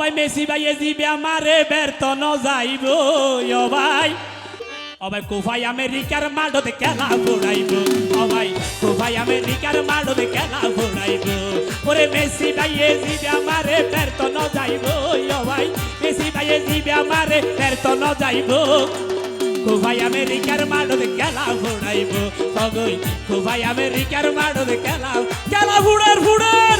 ভাই মেসি ভাই, এ জিবে আমারে ব্যর্থ ন যাইব, ও ভাই। ও আমেরিকার মাঠতে খেলা ঘোরাইব, ও ভাই। কোফাই আমেরিকার মাঠতে খেলা ঘোরাইব। ওরে মেসি ভাই, এ জিবে আমারে ব্যর্থ ন যাইব ভাই। মেসি ভাই, এ জিবে আমারে ব্যর্থ ন যাইব। কোভাই আমেরিকার মাঠতে খেলা ঘোরাইব সগই কোভাই আমেরিকার মাঠতে খেলা খেলা ফুড়ের ফুড়ের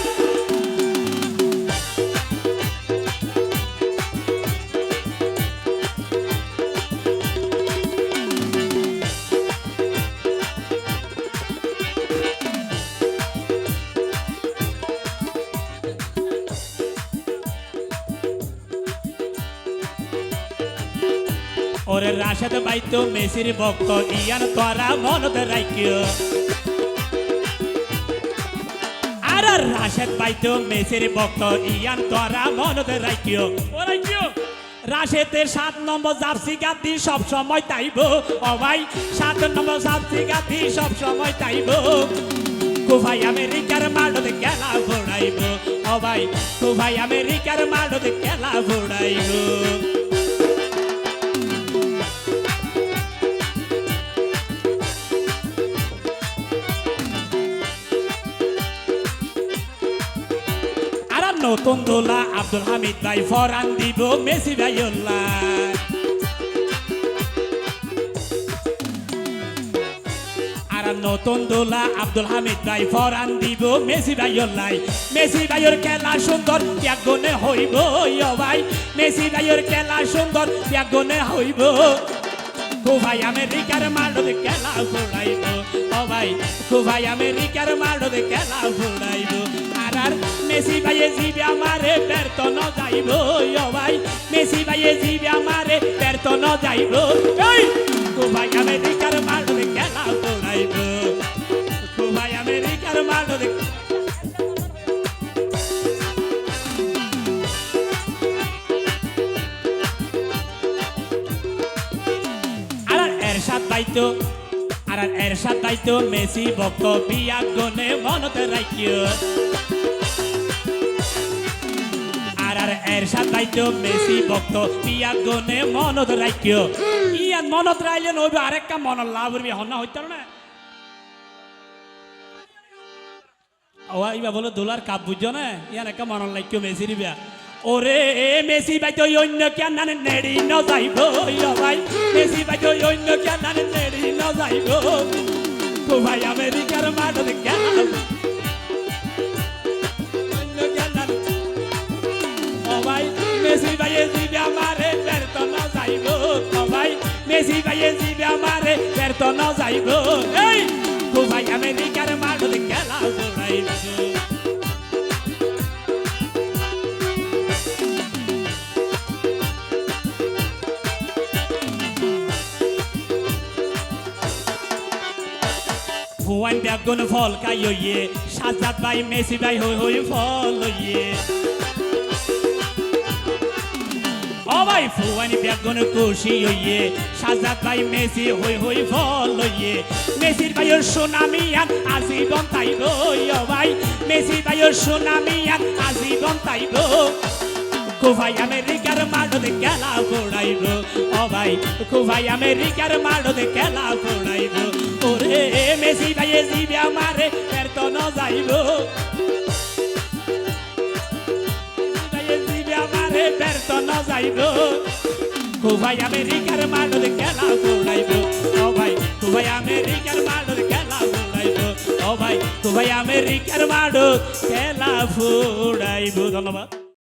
ওরে রাশেদ বাইতো, মেসির ভক্ত, ইয়ান তোরা মনত রাখিও আর রাশেদ বাইতো, মেসির ভক্ত, ইয়ান তোরা মনত রাখিও ও রাশেদের সাত নম্বর জার্সি গাদি সব সময় তাইব। ভাই, সাত নম্বর জার্সি গাদি সব সময় তাইব। কুভাই আমেরিকার মাঠতে খেলা ঘোড়াইব ও ভাই, কুভাই আমেরিকার মাঠতে খেলা ঘোড়াইব নতুন দোলা আব্দুল হামিদ ভাই ফরান দিব, মেসি ভাই আর নতুন দোলা আব্দুল হামিদ ভাই ফরান দিব, মেসি ভাই মেসি ভাইয়ের খেলা সুন্দর ত্যাগনে হইব ভাই মেসি ভাইয়ের খেলা সুন্দর ত্যাগনে হইব। কুভাই আমেরিকার মাঠতে খেলা ঘোড়াইব ও ভাই কুভাই আমেরিকার মাঠতে খেলা ঘোড়াইব আর আর মেসি ভাইয়ে জিবে আমারে ব্যর্থ ন যাইব ভাই। মেসি ভাইয়ে জিবে আমারে ব্যর্থ ন যাইব। এই কুভাই আমেরিকার মাঠতে খেলা ঘোড়াইব কুভাই আমেরিকার আর এরশাদ পাইতো আর এরশাদ পাইতো মেসি ভক্ত বিয়া গনে মনতে রাখিও। আর এরশাদ মেসি ভক্ত। বিয়া গনে মনত রাখিও ইয়ান মনত রাইলে নইবে আরেকটা মন লাভ করবি হন না হইতার না? ও ইবা বলে, দোলার কাপ বুঝছ না? ইয়ান একটা মন লাইকিও মেসির বিয়া। ওরে মেসি ভাই তো অন্য কেন নানে নেড়ি ন যাইব ভাই। মেসি ভাই তো অন্য কেন নানে নেড়ি ন যাইব। ভাই, আমেরিকার মাঠে কেন মেসি ভাই জিবে আমারে ব্যর্থ ন যাইব এই তো ভাই আমেরিকার মাঠে খেলা ঘোরাইব ফুয়ান বেগুন ফল খাইয়ে সাজাত ভাই মেসি ভাই হই হই ফল লইয়ে ভাই ফুয়ানি বেগুন খুশি হইয়ে সাজাত ভাই মেসি, হই হই ফল লইয়ে মেসির ভাইয়ের সুনামিয়ান আজীবন তাইব ও ভাই মেসি ভাইয়ের সুনামিয়ান আজীবন তাই তাইব কুভাই আমেরিকার মাঠতে খেলা ঘোড়াইব ও ভাই কুভাই আমেরিকার মাঠতে খেলা ঘোড়াইব ওরে, মেসি ভাইয়ে জিবে আমারে ব্যর্থ ন যাইব আমারে ব্যর্থ ন যাইব? কুভাই আমেরিকার মাঠতে খেলা ঘোড়াইব ও ভাই কুভাই আমেরিকার মাঠতে খেলা ঘোড়াইব ও ভাই কুভাই আমেরিকার মাঠত খেলা ফুড়াইব ধন্যবাদ।